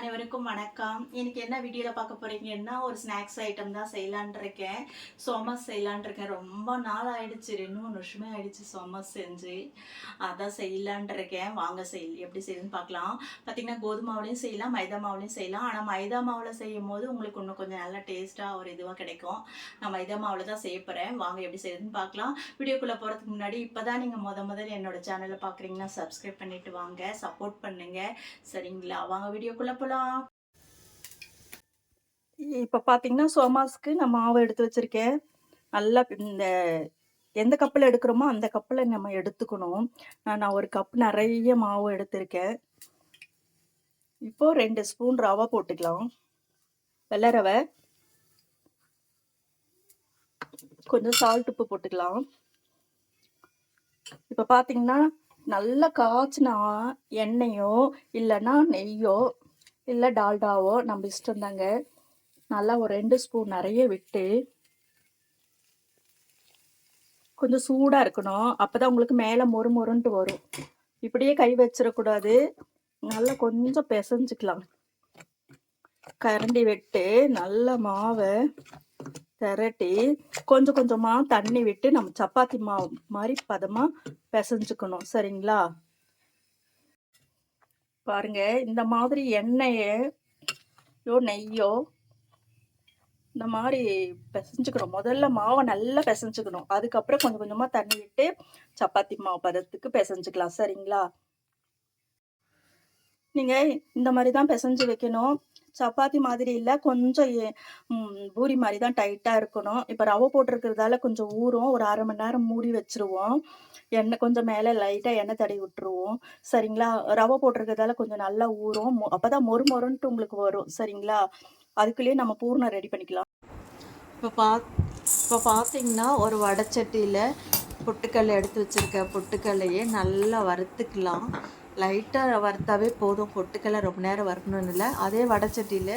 அனைவருக்கும் வணக்கம். இன்னைக்கு என்ன வீடியோவில் பார்க்க போறீங்கன்னா ஒரு ஸ்நாக்ஸ் ஐட்டம் தான் செய்யலான் இருக்கேன். சோமஸ் செய்யலான் இருக்கேன். ரொம்ப நாள் ஆயிடுச்சு. ரெண்டு மூணு வருஷமே ஆயிடுச்சு சோமஸ் செஞ்சு. அதான் செய்யலான் இருக்கேன். வாங்க செய் எப்படி செய்யுதுன்னு பார்க்கலாம். பார்த்தீங்கன்னா கோதுமை மாவுலையும் செய்யலாம் மைதா மாவுலையும் செய்யலாம். ஆனால் மைதா மாவில் செய்யும் போது உங்களுக்கு இன்னும் கொஞ்சம் நல்லா டேஸ்ட்டாக ஒரு இதுவாக கிடைக்கும். நான் மைதா மாவில் தான் செய்ய போகிறேன் வாங்க எப்படி செய்யுதுன்னு பார்க்கலாம். வீடியோக்குள்ளே போகிறதுக்கு முன்னாடி இப்போ தான் நீங்கள் முத முதல்ல என்னோட சேனலை பார்க்குறீங்கன்னா சப்ஸ்கிரைப் பண்ணிட்டு வாங்க. சப்போர்ட் பண்ணுங்க. சரிங்களா? வாங்க வீடியோக்குள்ளே போகலாம் இப்போ பார்த்தீங்கன்னா சோமாஸ்க்கு நான் மாவு எடுத்து வச்சுருக்கேன். நல்லா இந்த எந்த கப்பில் எடுக்கிறோமோ அந்த கப்பில் நம்ம எடுத்துக்கணும். நான் நான் ஒரு கப் நிறைய மாவு எடுத்திருக்கேன். இப்போ ரெண்டு ஸ்பூன் ரவை போட்டுக்கலாம். வெள்ளை ரவை கொஞ்சம் சால்ட் உப்பு போட்டுக்கலாம். இப்போ பார்த்தீங்கன்னா நல்லா காய்ச்சினா எண்ணெயோ இல்லைன்னா நெய்யோ இல்லை டால்டாவோ நம்ம இஷ்டம் தாங்க நல்லா ஒரு ரெண்டு ஸ்பூன் நிறைய விட்டு கொஞ்சம் சூடாக இருக்கணும். அப்போ தான் உங்களுக்கு மேலே மொறு மொறுன்ட்டு வரும். இப்படியே கை வச்சிடக்கூடாது. நல்லா கொஞ்சம் பிசைஞ்சிக்கலாம். கரண்டி விட்டு நல்ல மாவை திரட்டி கொஞ்சம் கொஞ்சமாக தண்ணி விட்டு நம்ம சப்பாத்தி மாவு மாதிரி பதமாக பிசைஞ்சுக்கணும். சரிங்களா? பாருங்க இந்த மாதிரி எண்ணெயோ நெய்யோ இந்த மாதிரி பிசைஞ்சுக்கணும். முதல்ல மாவை நல்லா பிசைஞ்சுக்கணும். அதுக்கப்புறம் கொஞ்சம் கொஞ்சமாக தண்ணி விட்டு சப்பாத்தி மாவு பதத்துக்கு பிசைஞ்சுக்கலாம். சரிங்களா? நீங்கள் இந்த மாதிரி தான் பிசைஞ்சு வைக்கணும். சப்பாத்தி மாதிரி இல்லை கொஞ்சம் பூரி மாதிரி தான் டைட்டாக இருக்கணும். இப்போ ரவை போட்டிருக்கிறதால கொஞ்சம் ஊறும். ஒரு அரை மணி நேரம் மூடி வச்சிருவோம். எண்ணெய் கொஞ்சம் மேலே லைட்டாக எண்ணெய் தடவி விட்டுருவோம். சரிங்களா? ரவை போட்டிருக்கிறதால கொஞ்சம் நல்லா ஊறும். மொ- அப்பதான் மொறு மொறுன்ட்டு உங்களுக்கு வரும். சரிங்களா? அதுக்குள்ளேயே நம்ம பூர்ணம் ரெடி பண்ணிக்கலாம். இப்போ பா இப்போ பார்த்தீங்கன்னா ஒரு வடச்சட்டியில் பொட்டுக்கல்லை எடுத்து வச்சுருக்க பொட்டுக்கல்லையே நல்லா வறுத்துக்கலாம். லைட்டாக வறுத்தாவே போதும். பொட்டுக்கல்லை ரொம்ப நேரம் வறுக்கணும்னு இல்லை. அதே வடச்சட்டியில்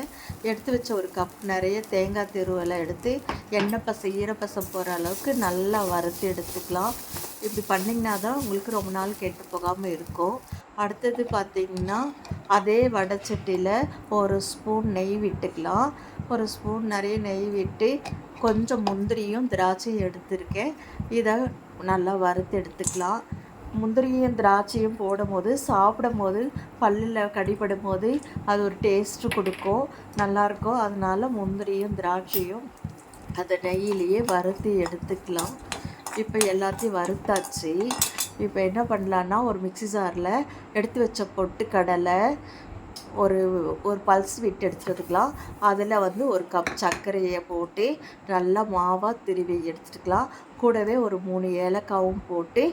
எடுத்து வச்ச ஒரு கப் நிறைய தேங்காய் திருவெல்லாம் எடுத்து எண்ணெய் பசை ஈரப்பசம் போகிற அளவுக்கு நல்லா வறுத்து எடுத்துக்கலாம். இப்படி பண்ணிங்கன்னா தான் உங்களுக்கு ரொம்ப நாள் கெட்டு போகாமல் இருக்கும். அடுத்தது பார்த்தீங்கன்னா அதே வடச்சட்டியில் ஒரு ஸ்பூன் நெய் விட்டுக்கலாம். ஒரு ஸ்பூன் நிறைய நெய் விட்டு கொஞ்சம் முந்திரியும் திராட்சையும் எடுத்திருக்கேன். இதை நல்லா வறுத்து எடுத்துக்கலாம். முந்திரியும் திராட்சையும் போடும்போது சாப்பிடும் போது பல்லில் கடிபடும் போது அது ஒரு டேஸ்ட்டு கொடுக்கும். நல்லாயிருக்கும் அதனால முந்திரியும் திராட்சையும் அதை நெய்யிலேயே வறுத்து எடுத்துக்கலாம். இப்போ எல்லாத்தையும் வறுத்தாச்சு. இப்போ என்ன பண்ணலான்னா ஒரு மிக்ஸி ஜாரில் எடுத்து வச்ச பொட்டு கடலை ஒரு ஒரு பல்ஸ் விட்டு எடுத்துட்டு வந்துக்கலாம் அதில் வந்து ஒரு கப் சர்க்கரையை போட்டு நல்லா மாவாக திருவி எடுத்துக்கலாம். கூடவே ஒரு மூணு ஏலக்காவும் போட்டு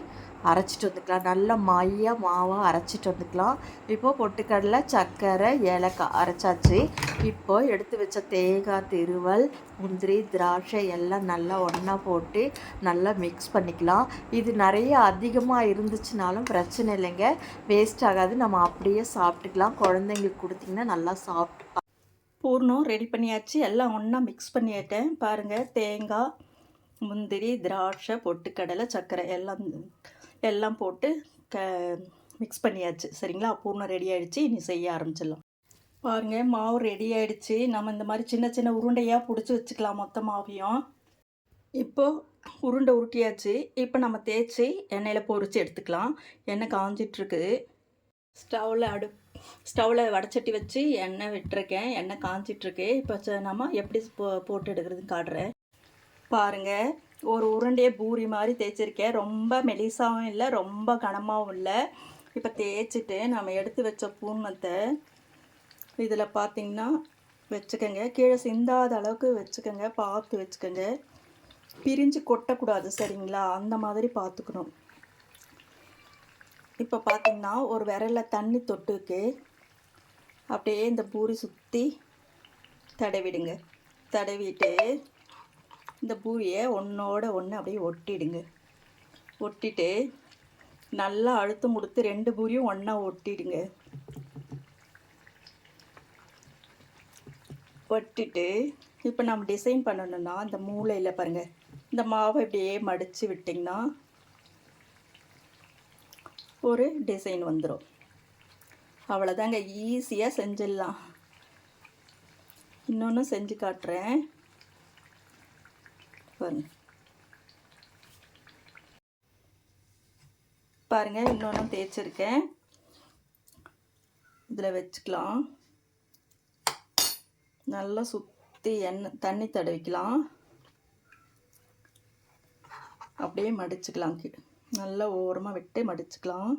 அரைச்சிட்டு வந்துக்கலாம். நல்லா மையாக மாவாக அரைச்சிட்டு வந்துக்கலாம். இப்போது பொட்டுக்கடலை சர்க்கரை ஏலக்காய் அரைச்சாச்சு. இப்போ எடுத்து வச்ச தேங்காய் திருவல் முந்திரி திராட்சை எல்லாம் நல்லா ஒன்றா போட்டு நல்லா மிக்ஸ் பண்ணிக்கலாம். இது நிறைய அதிகமாக இருந்துச்சுனாலும் பிரச்சனை இல்லைங்க. வேஸ்ட் ஆகாது. நம்ம அப்படியே சாப்பிட்டுக்கலாம். குழந்தைங்களுக்கு கொடுத்தீங்கன்னா நல்லா சாப்பிட்டு பூர்ணம் ரெடி பண்ணியாச்சு. எல்லாம் ஒன்றா மிக்ஸ் பண்ணிட்டேன் பாருங்கள் தேங்காய் முந்திரி திராட்சை பொட்டுக்கடலை சர்க்கரை எல்லாம் எல்லாம் போட்டு க மிக்ஸ் பண்ணியாச்சு. சரிங்களா? பூர்ணம் ரெடி ஆகிடுச்சு இனி செய்ய ஆரம்பிச்சிடலாம். பாருங்கள் மாவு ரெடி ஆகிடுச்சு நம்ம இந்த மாதிரி சின்ன சின்ன உருண்டையாக பிடிச்சி வச்சுக்கலாம் மொத்த மாவையும். இப்போது உருண்டை உருட்டியாச்சு. இப்போ நம்ம தேய்ச்சி எண்ணெயில் பொறிச்சு எடுத்துக்கலாம். எண்ணெய் காஞ்சிட்ருக்கு. ஸ்டவ்வில் அடு ஸ்டவ்வில் வடச்சட்டி வச்சு எண்ணெய் விட்டுருக்கேன். எண்ணெய் காஞ்சிட்ருக்கு. இப்போ ச- நம்ம எப்படி போ போட்டு எடுக்கிறதுன்னு காட்டுறேன். பாருங்க. ஒரு உருண்டையை பூரி மாதிரி தேய்ச்சிருக்கேன். ரொம்ப மெலிசாவும் இல்லை ரொம்ப கனமாகவும் இல்லை. இப்போ தேய்ச்சிட்டு நம்ம எடுத்து வச்ச பூர்ணத்தை இதில் பார்த்தீங்கன்னா வச்சுக்கோங்க. கீழே சிந்தாத அளவுக்கு வச்சுக்கோங்க. பார்த்து வச்சுக்கோங்க. பிரிஞ்சு கொட்டக்கூடாது சரிங்களா? அந்த மாதிரி பார்த்துக்கணும். இப்போ பார்த்தீங்கன்னா ஒரு விரலில் தண்ணி தொட்டுக்கு அப்படியே இந்த பூரி சுற்றி தடவிடுங்க. தடவிட்டு இந்த பூரியை ஒன்றோட ஒன்று அப்படியே ஒட்டிடுங்க. ஒட்டிட்டு நல்லா அழுத்தம் கொடுத்து ரெண்டு பூரியும் ஒன்றா ஒட்டிடுங்க. ஒட்டிட்டு இப்போ நம்ம டிசைன் பண்ணணும்னா இந்த மூளையில் பாருங்கள் இந்த மாவை இப்படியே மடித்து விட்டிங்கன்னா ஒரு டிசைன் வந்துடும் அவ்வளோதாங்க ஈஸியாக செஞ்சிடலாம். இன்னொன்று செஞ்சு காட்டுறேன். பாருங்க. பாருங்க இன்னொன்றும் தேய்ச்சிருக்கேன். இதில் வச்சுக்கலாம். நல்லா சுற்றி எண்ணெய் தண்ணி தடவிக்கலாம். அப்படியே மடிச்சுக்கலாம். நல்லா ஓரமாக விட்டு மடிச்சுக்கலாம்.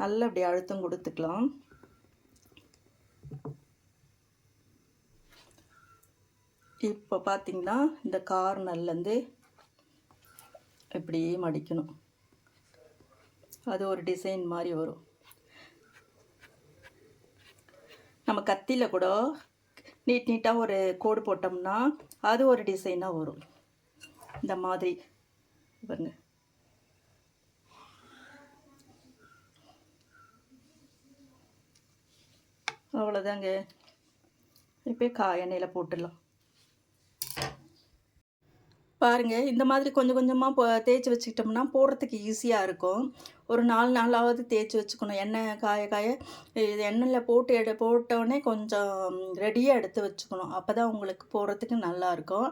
நல்லா அப்படியே அழுத்தம் கொடுத்துக்கலாம். இப்போ பார்த்தீங்கன்னா இந்த கார்னர்லேருந்து இப்படியே மடிக்கணும். அது ஒரு டிசைன் மாதிரி வரும். நம்ம கத்தியில் கூட நீட் நீட்டாக ஒரு கோடு போட்டோம்னா அது ஒரு டிசைனாக வரும். இந்த மாதிரி. பாருங்க. அவ்வளோதாங்க இப்போ கா எண்ணெயில் போட்டுடலாம். பாருங்க இந்த மாதிரி கொஞ்சம் கொஞ்சமாக போ தேய்ச்சி வச்சுக்கிட்டோம்னா போடுறதுக்கு ஈஸியாக இருக்கும். ஒரு நாலு நாளாவது தேய்ச்சி வச்சுக்கணும். எண்ணெய் காய காய இது எண்ணெயில் போட்டு எடு போட்டோடனே கொஞ்சம் ரெடியாக எடுத்து வச்சுக்கணும். அப்போ தான் உங்களுக்கு போடுறதுக்கு நல்லாயிருக்கும்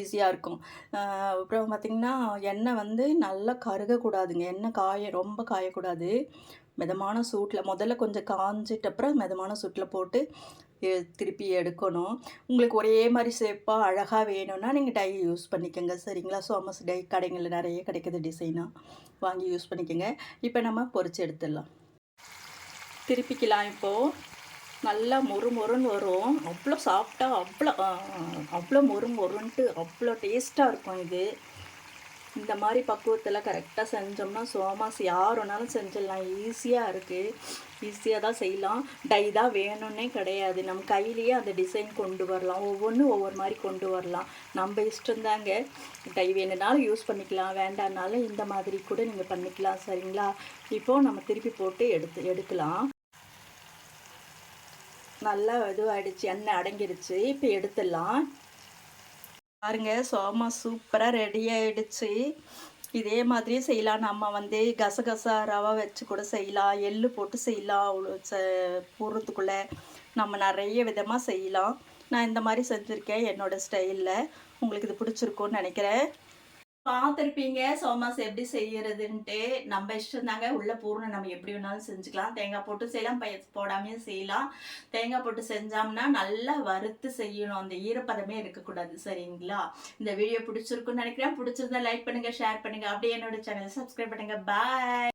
ஈஸியாக இருக்கும். அப்புறம் பார்த்திங்கன்னா எண்ணெய் வந்து நல்லா கருகக்கூடாதுங்க. எண்ணெய் காய ரொம்ப காயக்கூடாது. மிதமான சூட்டில் முதல்ல கொஞ்சம் காஞ்சிட்ட அப்புறம் மிதமான சூட்டில் போட்டு திருப்பி எடுக்கணும். உங்களுக்கு ஒரே மாதிரி ஷேப்பாக அழகாக வேணும்னா நீங்கள் டை யூஸ் பண்ணிக்கோங்க. சரிங்களா? சோமஸ் டை கடைங்களில் நிறைய கிடைக்குது டிசைனாக வாங்கி யூஸ் பண்ணிக்கோங்க. இப்போ நம்ம பொறிச்சு எடுத்துடலாம். திருப்பிக்கலாம் இப்போது நல்லா மொறு மொறுன்னு வரும் அவ்வளோ சாஃப்டாக அவ்வளோ அவ்வளோ மொறு மொறுன்ட்டு அவ்வளோ டேஸ்ட்டாக இருக்கும் இது. இந்த மாதிரி பக்குவத்தில் கரெக்டாக செஞ்சோம்னா சோமாஸ் யார் வேணாலும் செஞ்சிடலாம். ஈஸியாக இருக்குது ஈஸியாக தான் செய்யலாம். டை தான் வேணும்னே கிடையாது. நம்ம கையிலேயே அந்த டிசைன் கொண்டு வரலாம். ஒவ்வொன்றும் ஒவ்வொரு மாதிரி கொண்டு வரலாம். நம்ம இஷ்டம்தாங்க டை வேணுனாலும் யூஸ் பண்ணிக்கலாம். வேண்டாம்னாலும் இந்த மாதிரி கூட நீங்கள் பண்ணிக்கலாம். சரிங்களா? இப்போது நம்ம திருப்பி போட்டு எடுத்து எடுக்கலாம். நல்லா இதுவாகிடுச்சு எண்ணெய் அடங்கிருச்சு. இப்போ எடுத்துடலாம். பாருங்க சோமா சூப்பராக ரெடி ஆயிடுச்சு. இதே மாதிரியே செய்யலாம். நம்ம வந்து கசகசா ரவை வச்சு கூட செய்யலாம். எள்ளு போட்டு செய்யலாம். அவ்வளோ ச போடுறதுக்குள்ளே நம்ம நிறைய விதமாக செய்யலாம். நான் இந்த மாதிரி செஞ்சுருக்கேன் என்னோட ஸ்டைலில் உங்களுக்கு இது பிடிச்சிருக்கும்னு நினைக்கிறேன். பார்த்துருப்பீங்க சோமாஸ் எப்படி செய்யறதுன்ட்டு நம்ம இஷ்டம் தாங்க. உள்ள பூர்ணம் நம்ம எப்படி வேணாலும் செஞ்சுக்கலாம். தேங்காய் போட்டு செய்யலாம். பய போடாமையும் செய்யலாம். தேங்காய் போட்டு செஞ்சோம்னா நல்லா வறுத்து செய்யணும். அந்த ஈரப்பதமே இருக்கக்கூடாது. சரிங்களா? இந்த வீடியோ பிடிச்சிருக்குன்னு நினைக்கிறேன். பிடிச்சிருந்தா லைக் பண்ணுங்க ஷேர் பண்ணுங்க. அப்படியே என்னோட சேனல் சப்ஸ்கிரைப் பண்ணுங்க. பாய்